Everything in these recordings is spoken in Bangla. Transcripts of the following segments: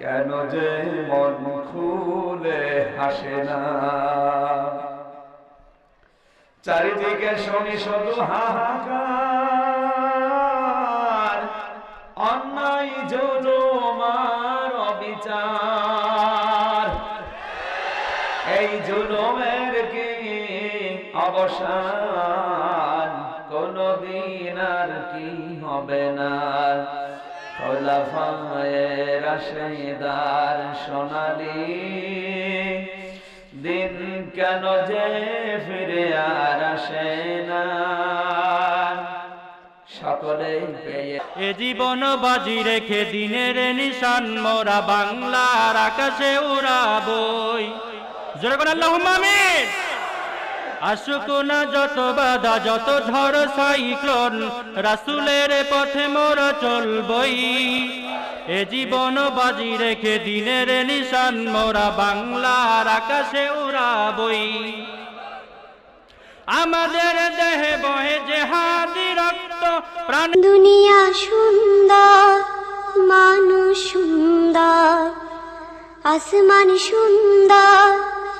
কেন যে মন খুলে হাসে না। চারিদিকে শুনি শুধু হাহাকার অন্যায় জুলুমার জুলুমের কি অবসান, কোনদিন আর কি হবে না। রাশেদার সোনালী, দিন কেন যে ফিরে আর আসে না। সকলে এ জীবন বাজি রেখে দিনের নিশান, মোরা বাংলার আকাশে উড়াবই। জোরে করে আল্লাহ আমিন। যত বাধা, যত ঝড়, সাইক্লোন, রাসুলের পথে মোরা চলবই। এ জীবন বাজি রেখে দিনের নিশান, মোরা বাংলার আকাশে উড়াবই। আমাদের দেহে বহে জেহাদি রক্ত, প্রাণ দুনিয়া সুন্দর, মানুষ সুন্দর, আসমান সুন্দর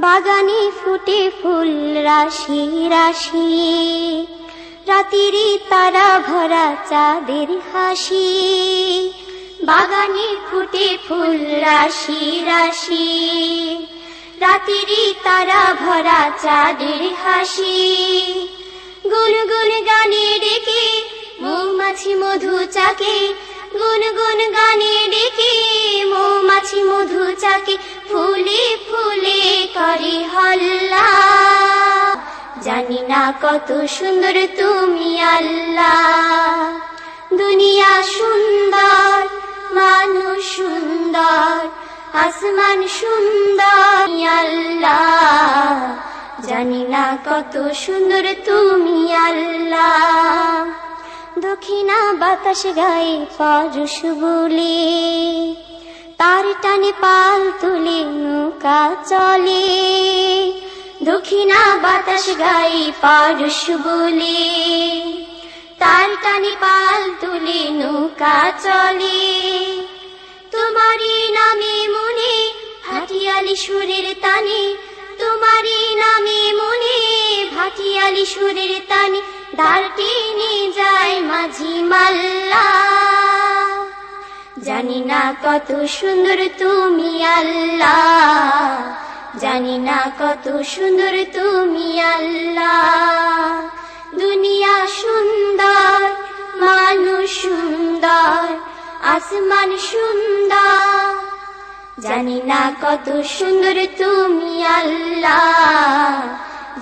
বাগানে ফুটে ফুল, রাশি রাশি। রাতিরি তারা ভরা চাঁদের হাসি। বাগানে ফুটে ফুল, রাশি রাশি। রাতিরি তারা ভরা চাঁদের হাসি। গুনগুন গানে ডেকে, মৌমাছি মধু চাকে গুনগুন গানে ডেকে মৌমাছি মধু চাকে ফুলে ফুলে করে হল্লা। জানি না কত সুন্দর তুমি আল্লাহ দুনিয়া সুন্দর, মানুষ সুন্দর, আসমান সুন্দর আল্লাহ জানি না কত সুন্দর তুমি আল্লাহ দক্ষিণা বাতাস গায়ে পরশ বলে। তার টানে পাল তুলে নৌকা চলে। দক্ষিণা বাতাস গায়ে পরশ বলে। তার টানে পাল তুলে নৌকা চলে। তোমারই নামে মনে ভাটিয়ালি সুরের তানে। তোমারই নামে মনে ভাটিয়ালি সুরের তানে। দাঁড়টি নিয়ে যায় মাঝি মাল্লা। জানি না কত সুন্দর তুমি আল্লাহ জানি না কত সুন্দর তুমি আল্লাহ দুনিয়া সুন্দর, মানুষ সুন্দর, আসমান সুন্দর। জানি না কত সুন্দর তুমি আল্লাহ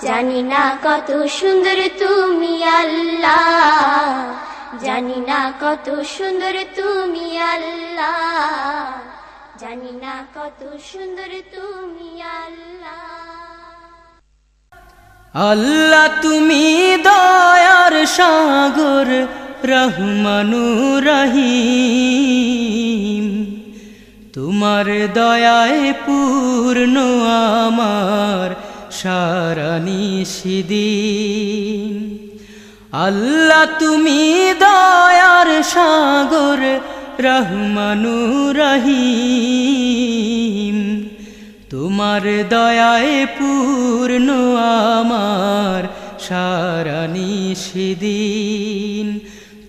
জানি না কত সুন্দর তুমি আল্লাহ। জানি না কত সুন্দর তুমি আল্লাহ। জানি না কত সুন্দর তুমি আল্লাহ। আল্লাহ, তুমি দয়ার সাগর, রহমানু রহিম। তোমার দয়ায় পূর্ণ আমার সারা নিষিদিন আল্লাহ তুমি দয়ার সাগর, রহমানু রহিম। তোমার দয়ায় পূর্ণ আমার সারা নিষিদিন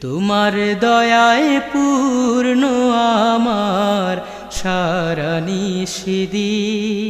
তোমার দয়ায় পূর্ণ আমার সারা নিষিদিন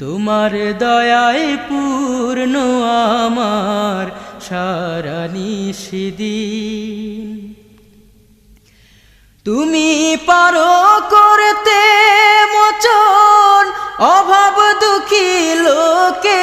তোমার দয়ায় পূর্ণ আমার সারা তুমি পারো করতে মোচন অভাব দুঃখী লোকে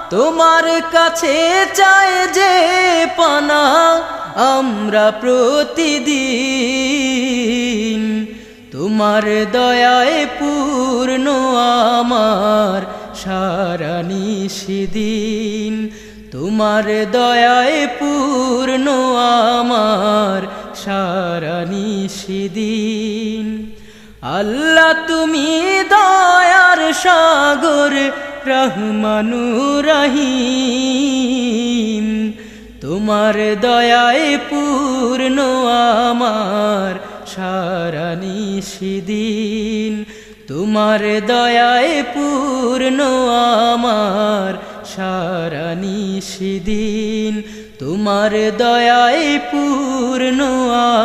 তোমার কাছে চাই যে পানা, আমরা প্রতিদিন তোমার দয়ায় পূর্ণ আমার সারা নিষিদিন তোমার দয়ায় পূর্ণ আমার সারা নিষিদিন আল্লাহ তুমি দয়ার সাগর রহমানু রহিম তোমার দয়ায় পূর্ণ আমার সারা নিষিদিন তোমার দয়ায় পূর্ণ আমার সারা নিষিদিন তোমার দয়ায় পূর্ণ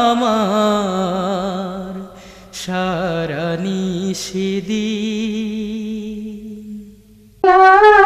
আমার সারা নিষিদিন